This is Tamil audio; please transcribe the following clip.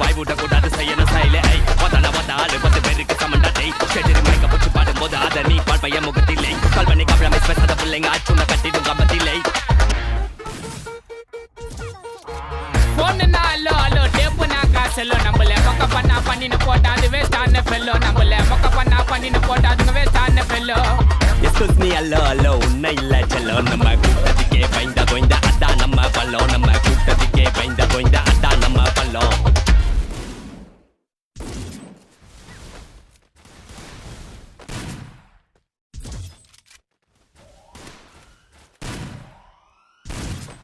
வாய் விட கூடாது செய்யணும் ஸ்டைலு ஐ ஒத்தால ஒத்தாலு பத்து பேருக்கு சமண்டா டேய். ஷெட்டிரி மைக்க போட்டு பாடும்போது அதை நீ பால் பையன் முகத்தில்லை கால் பண்ணி காப்பிடாம பேசாத பிள்ளைங்க ஆச்சுன கட்டிடும் கம்பத்தில்லை போனுனா அல்லோ அல்லோ டேப்புனா காசல்லோ நம்மள மொக்க பண்ணா பண்ணின்னு போட்டா அது வேஸ்டான ஃபெல்லோ நம்மள மொக்க பண்ணா பண்ணின்னு போட்டா அதுங்க வேஸ்டான fellow excuse me hello hello உன்னை இல்ல செல்லோ. நம்ம